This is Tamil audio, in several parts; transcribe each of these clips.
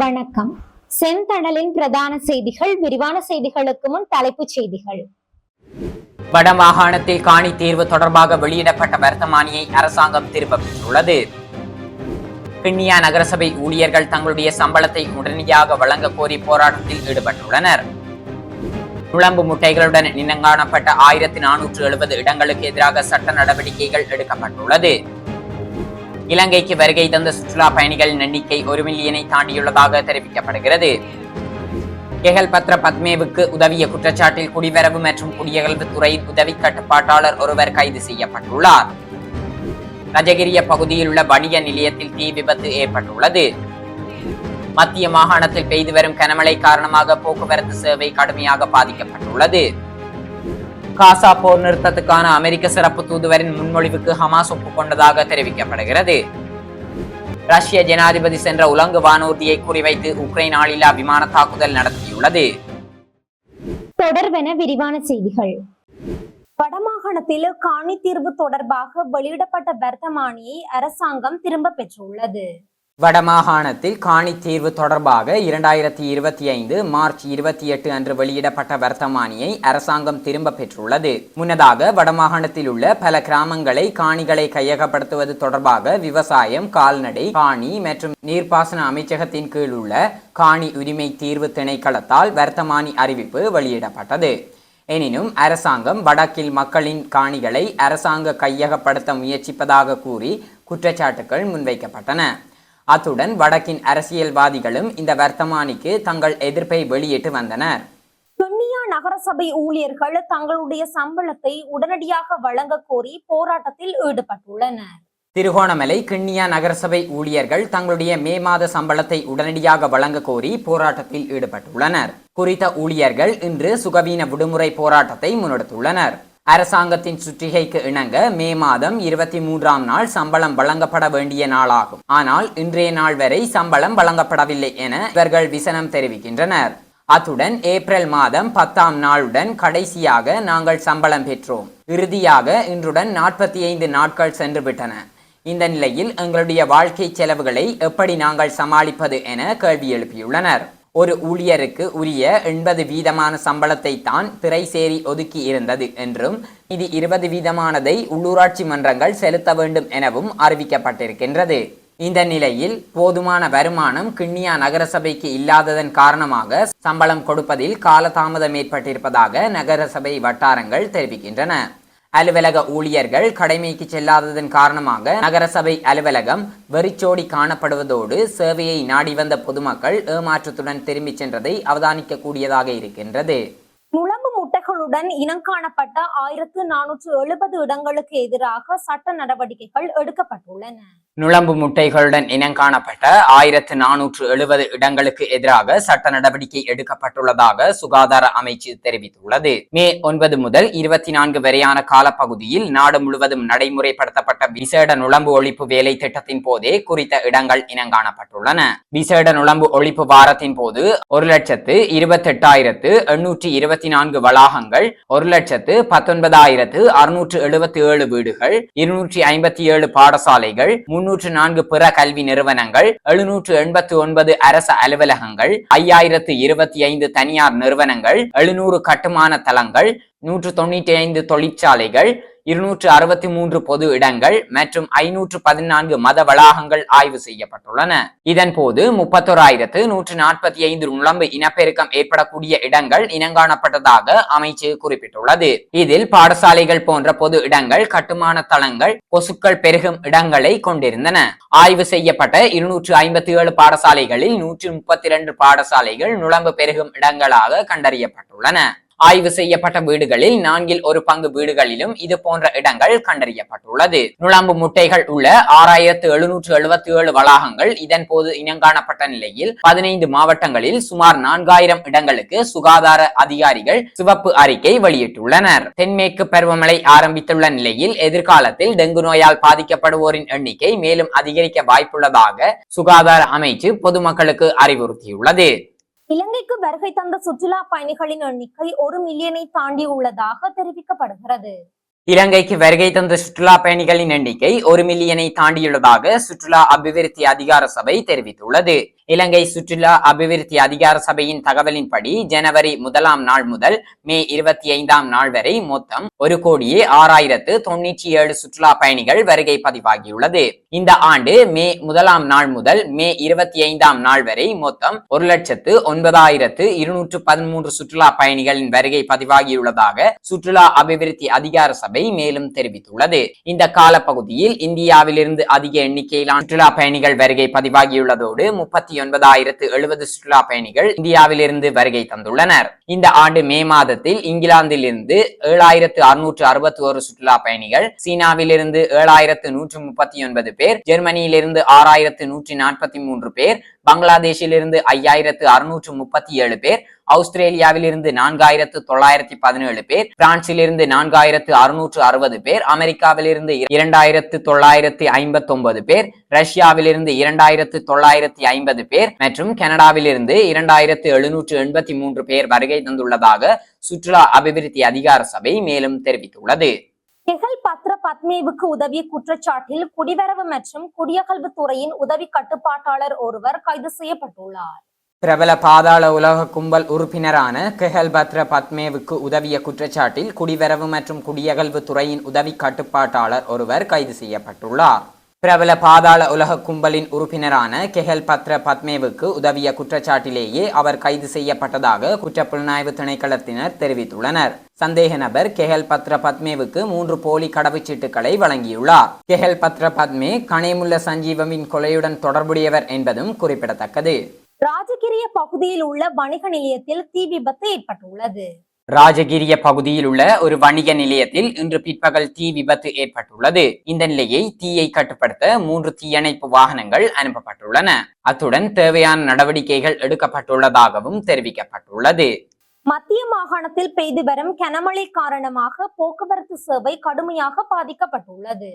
வணக்கம். செந்தடலின் பிரதான செய்திகள் விரிவான செய்திகளுக்கு முன் தலைப்புச் செய்திகள். வடமாகாணத்தில் காணி தீர்வு தொடர்பாக வெளியிடப்பட்ட வர்த்தமானியை அரசாங்கம் திரும்ப பெற்றுள்ளது. கிண்ணியா நகரசபை ஊழியர்கள் தங்களுடைய சம்பளத்தை உடனடியாக வழங்க கோரி போராட்டத்தில் ஈடுபட்டுள்ளனர். குழம்பு முட்டைகளுடன் இனங்காணப்பட்ட ஆயிரத்தி நானூற்று எழுபது இடங்களுக்கு எதிராக சட்ட நடவடிக்கைகள் எடுக்கப்பட்டுள்ளது. இலங்கைக்கு வருகை தந்த சுற்றுலா பயணிகளின் எண்ணிக்கை ஒரு மில்லியனை தாண்டியுள்ளதாக தெரிவிக்கப்படுகிறது. கெகல் பத்ர பத்மேவுக்கு உதவிய குற்றச்சாட்டில் குடிவரவு மற்றும் குடியகல்வு உதவி கட்டுப்பாட்டாளர் ஒருவர் கைது செய்யப்பட்டுள்ளார். ரஜகிரிய பகுதியில் உள்ள வணிக நிலையத்தில் தீ விபத்து ஏற்பட்டுள்ளது. மத்திய மாகாணத்தில் பெய்து வரும் கனமழை காரணமாக போக்குவரத்து சேவை கடுமையாக பாதிக்கப்பட்டுள்ளது. காசா போர் நிறுத்தத்துக்கான அமெரிக்க சிறப்பு தூதுவரின் முன்மொழிவுக்கு ஹமாஸ் ஒப்புக்கொண்டதாக தெரிவிக்கப்படுகிறது. ரஷ்ய ஜனாதிபதி சென்ற உலங்கு வானூர்தியை குறிவைத்து உக்ரைன் ஆளில்லா விமான தாக்குதல் நடத்தியுள்ளது. தொடர்வென விரிவான செய்திகள். வடமாகாணத்தில் காணி தீர்வு தொடர்பாக வெளியிடப்பட்ட வர்த்தமானியை அரசாங்கம் திரும்ப பெற்றுள்ளது. வடமாகாணத்தில் காணி தீர்வு தொடர்பாக இரண்டாயிரத்தி இருபத்தி ஐந்து மார்ச் இருபத்தி எட்டு அன்று வெளியிடப்பட்ட வர்த்தமானியை அரசாங்கம் திரும்ப பெற்றுள்ளது. முன்னதாக வடமாகாணத்தில் உள்ள பல கிராமங்களை காணிகளை கையகப்படுத்துவது தொடர்பாக விவசாயம் கால்நடை காணி மற்றும் நீர்ப்பாசன அமைச்சகத்தின் கீழ் உள்ள காணி உரிமை தீர்வு திணைக்களத்தால் வர்த்தமானி அறிவிப்பு வெளியிடப்பட்டது. எனினும் அரசாங்கம் வடக்கில் மக்களின் காணிகளை அரசாங்க கையகப்படுத்த முயற்சிப்பதாக கூறி குற்றச்சாட்டுகள் முன்வைக்கப்பட்டன. அத்துடன் வடக்கின் அரசியல்வாதிகளும் இந்த வர்த்தமானிக்கு தங்கள் எதிர்ப்பை வெளியிட்டு வந்தனர். கிண்ணியா நகரசபை ஊழியர்கள் தங்களுடைய சம்பளத்தை உடனடியாக வழங்க கோரி போராட்டத்தில் ஈடுபட்டுள்ளனர். திருகோணமலை கிண்ணியா நகரசபை ஊழியர்கள் தங்களுடைய மே மாத சம்பளத்தை உடனடியாக வழங்க கோரி போராட்டத்தில் ஈடுபட்டுள்ளனர். குறித்த ஊழியர்கள் இன்று சுகவீன விடுமுறை போராட்டத்தை முன்னெடுத்துள்ளனர். அரசாங்கத்தின் சுற்றிகைக்கு இணங்க மே மாதம் இருபத்தி மூன்றாம் நாள் சம்பளம் வழங்கப்பட வேண்டிய நாளாகும். ஆனால் இன்றைய நாள் வரை சம்பளம் வழங்கப்படவில்லை என இவர்கள் விசனம் தெரிவிக்கின்றனர். அத்துடன் ஏப்ரல் மாதம் பத்தாம் நாளுடன் கடைசியாக நாங்கள் சம்பளம் பெற்றோம். இறுதியாக இன்றுடன் நாற்பத்தி ஐந்து நாட்கள் சென்று விட்டன இந்த நிலையில் எங்களுடைய வாழ்க்கை செலவுகளை எப்படி நாங்கள் சமாளிப்பது என கேள்வி எழுப்பியுள்ளனர். ஒரு ஊழியருக்கு உரிய எண்பது வீதமான சம்பளத்தை தான் திரைசேரி ஒதுக்கி இருந்தது என்றும் இது இருபது வீதமானதை உள்ளூராட்சி மன்றங்கள் செலுத்த வேண்டும் எனவும் அறிவிக்கப்பட்டிருக்கின்றது. இந்த நிலையில் போதுமான வருமானம் கிண்ணியா நகரசபைக்கு இல்லாததன் காரணமாக சம்பளம் கொடுப்பதில் காலதாமதம் ஏற்பட்டிருப்பதாக நகரசபை வட்டாரங்கள் தெரிவிக்கின்றன. அலுவலக ஊழியர்கள் கடமைக்கு செல்லாததன் காரணமாக நகரசபை அலுவலகம் வெறிச்சோடி காணப்படுவதோடு சேவையை நாடி வந்த பொதுமக்கள் ஏமாற்றத்துடன் திரும்பிச் சென்றதை அவதானிக்க கூடியதாக இருக்கின்றது. நுழம்பு முட்டைகளுடன் இனங்காணப்பட்ட ஆயிரத்து நானூற்று எழுபது இடங்களுக்கு எதிராக சட்ட நடவடிக்கைகள் எடுக்கப்பட்டுள்ளன. நுழம்பு முட்டைகளுடன் இனங்காணப்பட்ட ஆயிரத்து நானூற்று எழுபது இடங்களுக்கு எதிராக சட்ட நடவடிக்கை எடுக்கப்பட்டுள்ளதாக சுகாதார அமைச்சு தெரிவித்துள்ளது. மே ஒன்பது முதல் இருபத்தி நான்கு வரையான காலப்பகுதியில் நாடு முழுவதும் நடைமுறைப்படுத்தப்பட்ட விசேட நுழம்பு ஒழிப்பு வேலை திட்டத்தின் போதே குறித்த இடங்கள் இனங்காணப்பட்டுள்ளன விசேட நுழம்பு ஒழிப்பு வாரத்தின் போது ஒரு லட்சத்து இருபத்தி எட்டாயிரத்து எண்ணூற்றி இருபத்தி நான்கு வளாக வளாகங்கள் ஒரு லட்சத்து பத்தொன்பதாயிரத்து அறுநூற்று எழுபத்தி ஏழு வீடுகள் இருநூற்றி ஐம்பத்தி ஏழு பாடசாலைகள் முன்னூற்று நான்கு பிற கல்வி நிறுவனங்கள் எழுநூற்று எண்பத்தி ஒன்பது அரசு அலுவலகங்கள் ஐயாயிரத்து இருபத்தி ஐந்து தனியார் நிறுவனங்கள் எழுநூறு கட்டுமான தளங்கள் நூற்று தொண்ணூற்றி ஐந்து தொழிற்சாலைகள் இருநூற்று அறுபத்தி மூன்று பொது இடங்கள் மற்றும் ஐநூற்று பதினான்கு மத வளாகங்கள் ஆய்வு செய்யப்பட்டுள்ளன. இதன் போது முப்பத்தோராயிரத்து நூற்று நாற்பத்தி ஐந்து நுழம்பு இனப்பெருக்கம் ஏற்படக்கூடிய இடங்கள் இனங்காணப்பட்டதாக அமைச்சு குறிப்பிட்டுள்ளது. இதில் பாடசாலைகள் போன்ற பொது இடங்கள் கட்டுமான தளங்கள் கொசுக்கள் பெருகும் இடங்களை கொண்டிருந்தன. ஆய்வு செய்யப்பட்ட இருநூற்று ஐம்பத்தி ஏழு பாடசாலைகளில் நூற்றி முப்பத்தி இரண்டு பாடசாலைகள் நுழம்பு பெருகும் இடங்களாக கண்டறியப்பட்டுள்ளன. ஆய்வு செய்யப்பட்ட வீடுகளில் நான்கில் ஒரு பங்கு வீடுகளிலும் இது போன்ற இடங்கள் கண்டறியப்பட்டுள்ளது. நுழம்பு முட்டைகள் உள்ள ஆறாயிரத்து எழுநூற்று எழுபத்தி ஏழு வளாகங்கள் இதன் போது இனங்காணப்பட்ட நிலையில் பதினைந்து மாவட்டங்களில் சுமார் நான்காயிரம் இடங்களுக்கு சுகாதார அதிகாரிகள் சிவப்பு அறிக்கை வெளியிட்டுள்ளனர். தென்மேற்கு பருவமழை ஆரம்பித்துள்ள நிலையில் எதிர்காலத்தில் டெங்கு நோயால் பாதிக்கப்படுவோரின் எண்ணிக்கை மேலும் அதிகரிக்க வாய்ப்புள்ளதாக சுகாதார அமைச்சு பொதுமக்களுக்கு அறிவுறுத்தியுள்ளது. இலங்கைக்கு வருகை தந்த சுற்றுலா பயணிகளின் எண்ணிக்கை ஒரு மில்லியனை தாண்டி உள்ளதாக தெரிவிக்கப்படுகிறது. இலங்கைக்கு வருகை தந்த சுற்றுலா பயணிகளின் எண்ணிக்கை ஒரு மில்லியனை தாண்டியுள்ளதாக சுற்றுலா அபிவிருத்தி அதிகார சபை தெரிவித்துள்ளது. இலங்கை சுற்றுலா அபிவிருத்தி அதிகார சபையின் தகவலின்படி ஜனவரி முதலாம் நாள் முதல் மே இருபத்தி ஐந்தாம் நாள் வரை மொத்தம் ஒரு கோடியே ஆறாயிரத்து தொண்ணூற்றி ஏழு சுற்றுலா பயணிகள் வருகை பதிவாகியுள்ளது. இந்த ஆண்டு மே முதலாம் நாள் முதல் மே இருபத்தி ஐந்தாம் நாள் வரை மொத்தம் ஒரு லட்சத்து ஒன்பதாயிரத்து இருநூற்று பதிமூன்று சுற்றுலா பயணிகளின் வருகை பதிவாகியுள்ளதாக சுற்றுலா அபிவிருத்தி அதிகார சபை மேலும் தெரிவித்துள்ளது. இந்த காலப்பகுதியில் இந்தியாவிலிருந்து அதிக எண்ணிக்கையிலான சுற்றுலா பயணிகள் வருகை பதிவாகியுள்ளதோடு முப்பத்தி ஒன்பதாயிரத்து எழுபது சுற்றுலா பயணிகள் இந்தியாவிலிருந்து வருகை தந்துள்ளனர். இந்த ஆண்டு மே மாதத்தில் இங்கிலாந்திலிருந்து ஏழாயிரத்து அறுநூற்று அறுபத்தி ஒரு சுற்றுலா பயணிகள் சீனாவிலிருந்து ஏழாயிரத்து நூற்று முப்பத்தி ஒன்பது பேர் ஜெர்மனியிலிருந்து ஆறாயிரத்து நூற்றி நாற்பத்தி மூன்று பேர் பங்களாதேஷிலிருந்து ஐயாயிரத்து அறுநூற்று முப்பத்தி ஏழு பேர் ஆஸ்திரேலியாவிலிருந்து நான்காயிரத்து தொள்ளாயிரத்தி பதினேழு பேர் பிரான்சிலிருந்து நான்காயிரத்து அறுநூற்று அறுபது பேர் அமெரிக்காவிலிருந்து இரண்டாயிரத்து தொள்ளாயிரத்தி ஐம்பத்தி ஒன்பது பேர் ரஷ்யாவிலிருந்து இரண்டாயிரத்து தொள்ளாயிரத்தி ஐம்பது பேர் மற்றும் கனடாவிலிருந்து இரண்டாயிரத்து எழுநூற்று எண்பத்தி மூன்று பேர் வருகை தந்துள்ளதாக சுற்றுலா அபிவிருத்தி அதிகார சபை மேலும் தெரிவித்துள்ளது. கெஹல் பத்ர பத்மேவுக்கு உதவிய குற்றச்சாட்டில் குடிவரவு மற்றும் குடியகல்வு துறையின் உதவி கட்டுப்பாட்டாளர் ஒருவர் கைது செய்யப்பட்டுள்ளார். பிரபல பாதாள உலக கும்பல் உறுப்பினரான கெஹல் பத்ர பத்மேவுக்கு உதவிய குற்றச்சாட்டில் குடிவரவு மற்றும் குடியகல்வு துறையின் உதவி கட்டுப்பாட்டாளர் ஒருவர் கைது செய்யப்பட்டுள்ளார். பிரபல பாதாள உலக கும்பலின் உறுப்பினரான கெஹல் பத்ர பத்மேவுக்கு உதவிய குற்றச்சாட்டிலேயே அவர் கைது செய்யப்பட்டதாக குற்றப்புலனாய்வு திணைக்களத்தினர் தெரிவித்துள்ளனர். சந்தேக நபர் கெஹல் பத்ர பத்மேவுக்கு மூன்று போலி கடவுச்சீட்டுகளை வழங்கியுள்ளார். கெஹல் பத்ர பத்மே கனேமுல்ல சஞ்சீவமின் கொலையுடன் தொடர்புடையவர் என்பதும் குறிப்பிடத்தக்கது. ராஜகிரிய பகுதியில் உள்ள வணிக நிலையத்தில் தீ விபத்து ஏற்பட்டுள்ளது. ராஜகிரிய பகுதியில் உள்ள ஒரு வணிக நிலையத்தில் இன்று பிற்பகல் தீ விபத்து ஏற்பட்டுள்ளது. இந்த நிலையை தீயை கட்டுப்படுத்த மூன்று தீயணைப்பு வாகனங்கள் அனுப்பப்பட்டுள்ளன. அத்துடன் தேவையான நடவடிக்கைகள் எடுக்கப்பட்டுள்ளதாகவும் தெரிவிக்கப்பட்டுள்ளது. மத்திய மாகாணத்தில் பெய்து வரும் கனமழை காரணமாக போக்குவரத்து சேவை கடுமையாக பாதிக்கப்பட்டுள்ளது.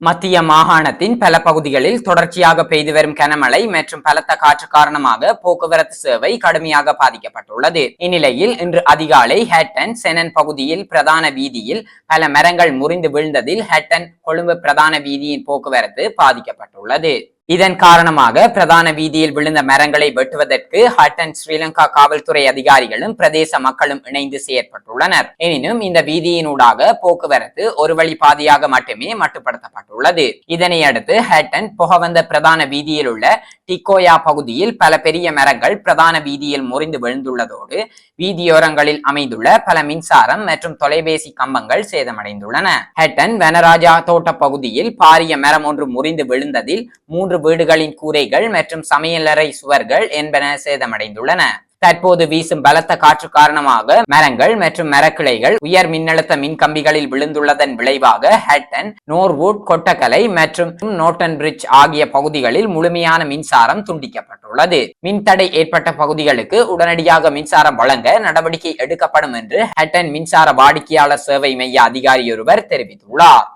மத்திய மாகாணத்தின் பல பகுதிகளில் தொடர்ச்சியாக பெய்து வரும் கனமழை மற்றும் பலத்த காற்று காரணமாக போக்குவரத்து சேவை கடுமையாக பாதிக்கப்பட்டுள்ளது. இந்நிலையில் இன்று அதிகாலை ஹேட்டன் செனன் பகுதியில் பிரதான வீதியில் பல மரங்கள் முறிந்து வீழ்ந்ததில் ஹேட்டன் கொழும்பு பிரதான வீதியின் போக்குவரத்து பாதிக்கப்பட்டுள்ளது. இதன் காரணமாக பிரதான வீதியில் விழுந்த மரங்களை வெட்டுவதற்கு ஹட்டன் ஸ்ரீலங்கா காவல்துறை அதிகாரிகளும் பிரதேச மக்களும் இணைந்து செயற்பட்டுள்ளனர். எனினும் இந்த வீதியினூடாக போக்குவரத்து ஒரு வழி பாதையாக மட்டுமே மட்டுப்படுத்தப்பட்டுள்ளது. இதனை அடுத்து ஹட்டன் புகவந்த பிரதான வீதியில் உள்ள டிக்கோயா பகுதியில் பல பெரிய மரங்கள் பிரதான வீதியில் முறிந்து விழுந்துள்ளதோடு வீதியோரங்களில் அமைந்துள்ள பல மின்சாரம் மற்றும் தொலைபேசி கம்பங்கள் சேதமடைந்துள்ளன. ஹட்டன் வனராஜா தோட்ட பகுதியில் பாரிய மரம் ஒன்று முறிந்து விழுந்ததில் மூன்று மூன்று வீடுகளின் கூரைகள் மற்றும் சமையலறை சுவர்கள் என்பன சேதமடைந்துள்ளன. தற்போது வீசும் பலத்த காற்று காரணமாக மரங்கள் மற்றும் மரக்கிளைகள் உயர் மின்னழுத்த மின் கம்பிகளில் விழுந்துள்ளதன் விளைவாக ஹட்டன் நோர்வுட் கொட்டக்கலை மற்றும் நோட்டன் பிரிட்ஜ் ஆகிய பகுதிகளில் முழுமையான மின்சாரம் துண்டிக்கப்பட்டுள்ளது. மின்தடை ஏற்பட்ட பகுதிகளுக்கு உடனடியாக மின்சாரம் வழங்க நடவடிக்கை எடுக்கப்படும் என்று ஹட்டன் மின்சார வாடிக்கையாளர் சேவை மைய அதிகாரியொருவர் தெரிவித்துள்ளார்.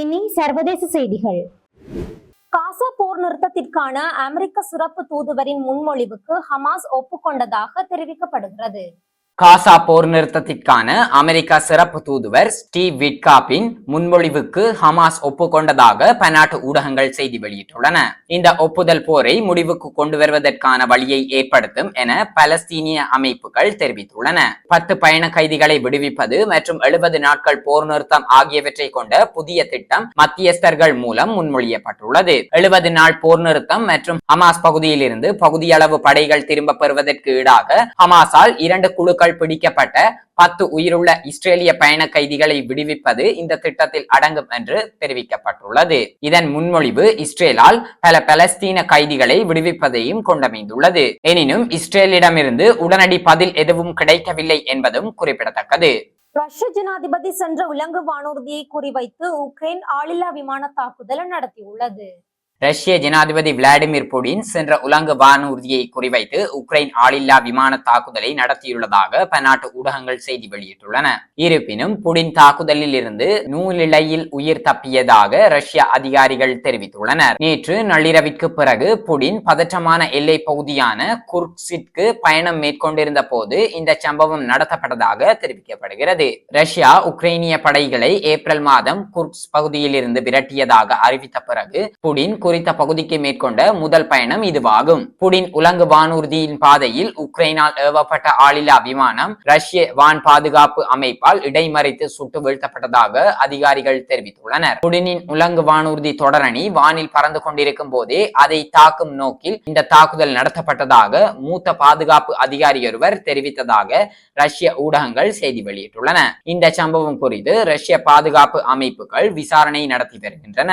இனி சர்வதேச செய்திகள். காசா போர் நிறுத்தத்திற்கான அமெரிக்க சிறப்பு தூதுவரின் முன்மொழிவுக்கு ஹமாஸ் ஒப்புக்கொண்டதாக தெரிவிக்கப்படுகிறது. காசா போர் நிறுத்தத்திற்கான அமெரிக்கா சிறப்பு தூதுவர் ஸ்டீவ் விட்காப்பின் முன்மொழிவுக்கு ஹமாஸ் ஒப்புக்கொண்டதாக பன்னாட்டு ஊடகங்கள் செய்தி வெளியிட்டுள்ளன. இந்த ஒப்புதல் போரை முடிவுக்கு கொண்டு வருவதற்கான வழியை ஏற்படுத்தும் என பலஸ்தீனிய அமைப்புகள் தெரிவித்துள்ளன. பத்து பயண கைதிகளை விடுவிப்பது மற்றும் எழுபது நாட்கள் போர் நிறுத்தம் ஆகியவற்றை கொண்ட புதிய திட்டம் மத்தியஸ்தர்கள் மூலம் முன்மொழியப்பட்டுள்ளது. எழுபது நாள் போர் நிறுத்தம் மற்றும் ஹமாஸ் பகுதியிலிருந்து பகுதியளவு படைகள் திரும்ப பெறுவதற்கு ஈடாக ஹமாஸால் இரண்டு குழுக்கள் பிடிக்கப்பட்ட பத்து உயிருள்ள இஸ்ரேலிய பயண கைதிகளை விடுவிப்பது இந்த திட்டத்தில் அடங்கும் என்று தெரிவிக்கப்பட்டுள்ளது. இதன் முன்மொழிவு இஸ்ரேலால் பல பலஸ்தீன கைதிகளை விடுவிப்பதையும் கொண்டமைந்துள்ளது. எனினும் இஸ்ரேலிடமிருந்து உடனடி பதில் எதுவும் கிடைக்கவில்லை என்பதும் குறிப்பிடத்தக்கது. ரஷ்ய ஜனாதிபதி சென்ற உலங்கு வானூர்தியை குறிவைத்து உக்ரைன் ஆளில்லா விமான தாக்குதல் நடத்தியுள்ளது. ரஷ்ய ஜனாதிபதி விளாடிமிர் புடின் சென்ற உலங்கு வானூர்தியை குறிவைத்து உக்ரைன் ஆளில்லா விமான தாக்குதலை நடத்தியுள்ளதாக பன்னாட்டு ஊடகங்கள் செய்தி வெளியிட்டுள்ளன. இருப்பினும் புடின் தாக்குதலில் இருந்து நூலிழையில் உயிர் தப்பியதாக ரஷ்ய அதிகாரிகள் தெரிவித்துள்ளனர். நேற்று நள்ளிரவிற்கு பிறகு புடின் பதற்றமான எல்லை பகுதியான குர்க்ஸிற்கு பயணம் மேற்கொண்டிருந்த போது இந்த சம்பவம் நடத்தப்பட்டதாக தெரிவிக்கப்படுகிறது. ரஷ்யா உக்ரைனிய படைகளை ஏப்ரல் மாதம் குர்க்ஸ் பகுதியில் இருந்து விரட்டியதாக அறிவித்த பிறகு புடின் குறித்த பகுதிக்கு மேற்கொண்ட முதல் பயணம் இதுவாகும். புடின் உலங்கு வானூர்தியின் பாதையில் உக்ரைனால் ஏவப்பட்ட ஆளில்லா விமானம் ரஷ்ய வான் பாதுகாப்பு அமைப்பால் இடைமறித்து சுட்டு வீழ்த்தப்பட்டதாக அதிகாரிகள் தெரிவித்துள்ளனர். புடினின் உலங்கு வானூர்தி தொடரணி வானில் பறந்து கொண்டிருக்கும் போதே அதை தாக்கும் நோக்கில் இந்த தாக்குதல் நடத்தப்பட்டதாக மூத்த பாதுகாப்பு அதிகாரியொருவர் தெரிவித்ததாக ரஷ்ய ஊடகங்கள் செய்தி வெளியிட்டுள்ளன. இந்த சம்பவம் குறித்து ரஷ்ய பாதுகாப்பு அமைப்புகள் விசாரணை நடத்தி வருகின்றன.